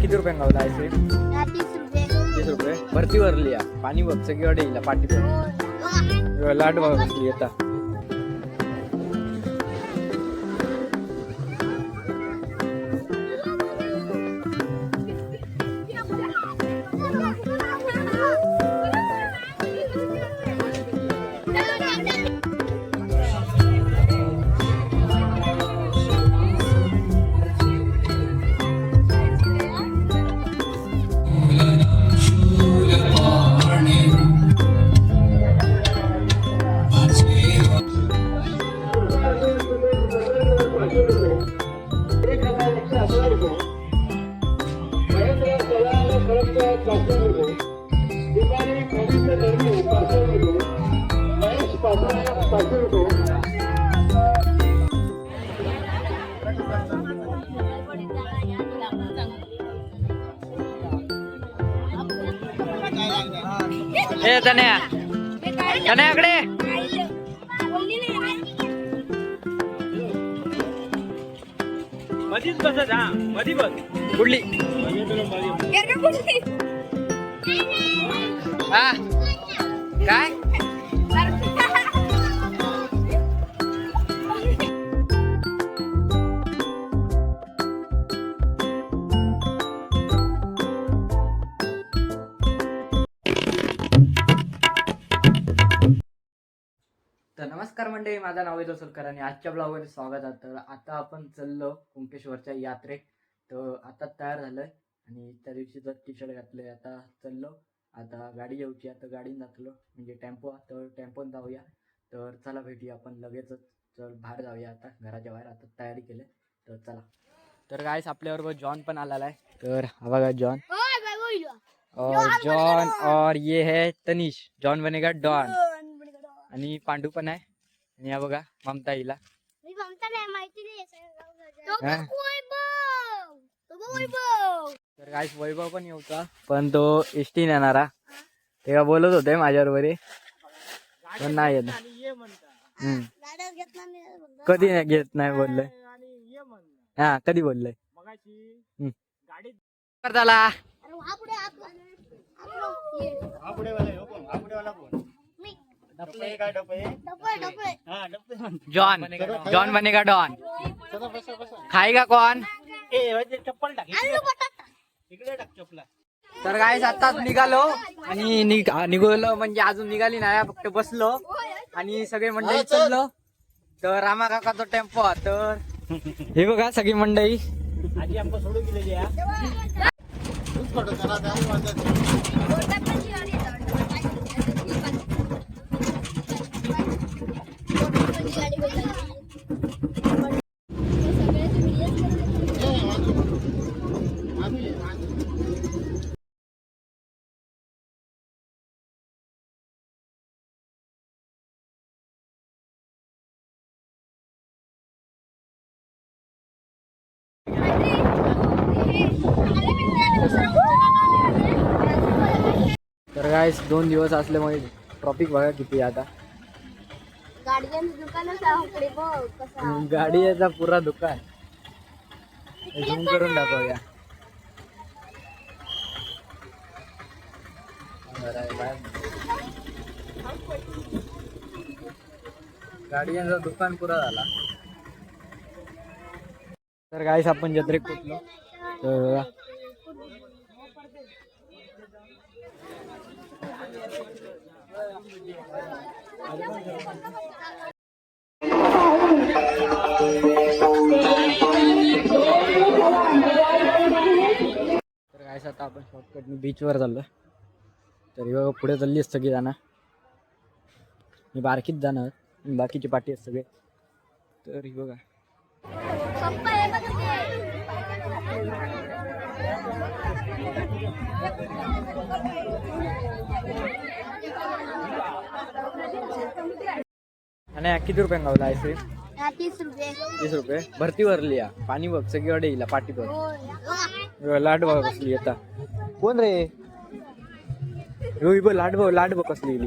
किती रुपये गावला आईस्क्रीम तीस रुपये. भरती भरली पाणी बघ सगळीकडे येईल पाठी लाट बघ येता ए तन्या तन्याकडे मधीच बसत हा मधी बस. कुठली? हा. काय? मंडळी माझं नाव आहे सोलकर आणि आजच्या ब्लॉगमध्ये स्वागत आहे. तर आता आपण चाललो कुंकेश्वरच्या यात्रेत तर आता तयार झालोय आणि त्या दिवशीचं टी शर्ट घातलंय. आता चाललो. आता गाडी येऊची आता गाडीने जातलो म्हणजे टेम्पो तर टेम्पोन जाऊया. तर चला भेटूया आपण लगेचच. चल बाहेर जाऊया आता. घराच्या बाहेर आता तयारी केली. तर चला. तर गायस आपल्याबरोबर जॉन पण आलेला आहे. तर हा बघा जॉन. और जॉन. और ये है तनिष. जॉन बनेगा डॉन. आणि पांडू पण आहे. आणि हा बघा ममता हिला मी ममता नाही माहिती नाही हा? तर काय वैभव पण येऊचा पण तो एस टी नेणारा ते का बोलत होते माझ्याबरोबर हे. पण नाही येत. ये. कधी नाही घेत नाही बोललंय ये म्हणता हा कधी बोललंय मगाशी जॉन. जॉन बनेगा डॉन? खाएगा चप्पला तर काय आताच निघालो आणि निघ- निघालो म्हणजे अजून निघाली नाही फक्त बसलो. आणि सगळे मंडळी चाललो तर रामा काकाचा टेम्पो. तर हे बघा सगळी मंडळी. आजी आमका सोडून गेलेली काय दोन दिवस असल्यामुळे ट्रॉफिक बघा किती आहे आता. गाडी याचा पुरा दुकान. झूम करून दाखवूया. गाडी यांचा दुकान पुरा झाला. तर गाईस आपण जत्रेत पोचलो तर तर काय आता आपण शॉर्टकटने बीचवर चाललो तर बघा पुढे चालली सगळी जाणं. मी बारकीत जाणार बाकीची पाठी आहेत सगळे. तर बघा. आणि किती रुपये गावला आईस्क्रीम हा, तीस रुपये. तीस रुपये. भरती भरली या. पाणी बघ सगळीकडे येईल पाठी बघ होय. लाट बघ कसली आता. कोण रे? रोही बघ लाट बघ लाट बघ कसली गेली.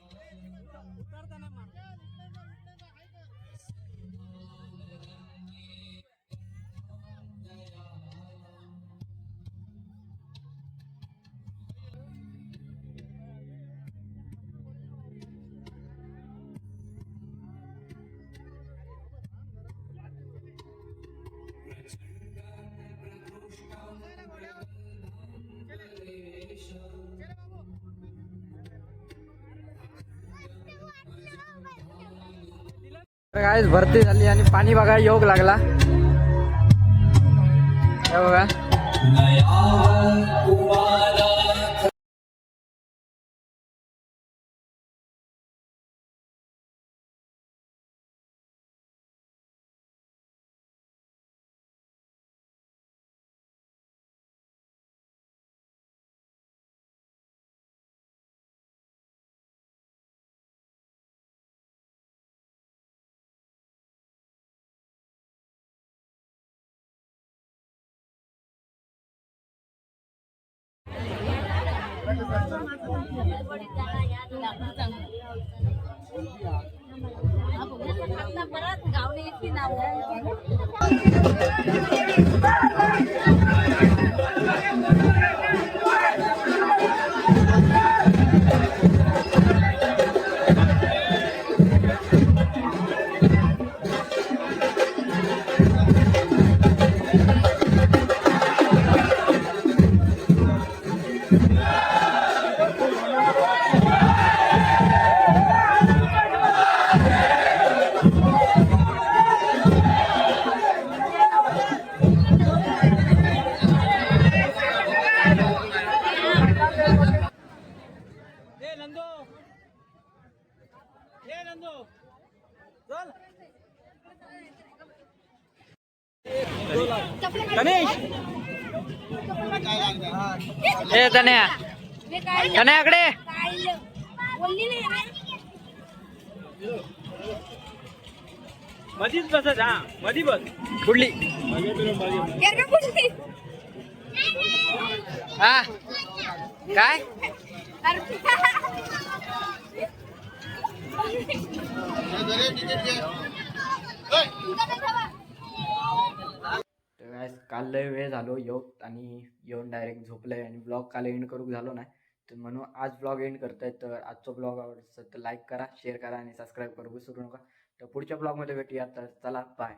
आधी ये. काय भरती झाली आणि पाणी बघा योग लागला. बघा. परत गावने येते नाव गणेश! ए तन्या तन्याकडे बोलली नाही मधीच बसत हा. मधी बस. कुठली? हा. काय? काल लय वेळ झालो योग आणि येऊन डायरेक्ट झोपलंय आणि ब्लॉग काल एंड करू झालो नाही. तर म्हणून आज ब्लॉग एंड करताय. तर आजचा ब्लॉग आवडत तर लाईक करा शेअर करा आणि सबस्क्राईब करू. विसरू नका. तर पुढच्या ब्लॉगमध्ये भेटूया. तर चला बाय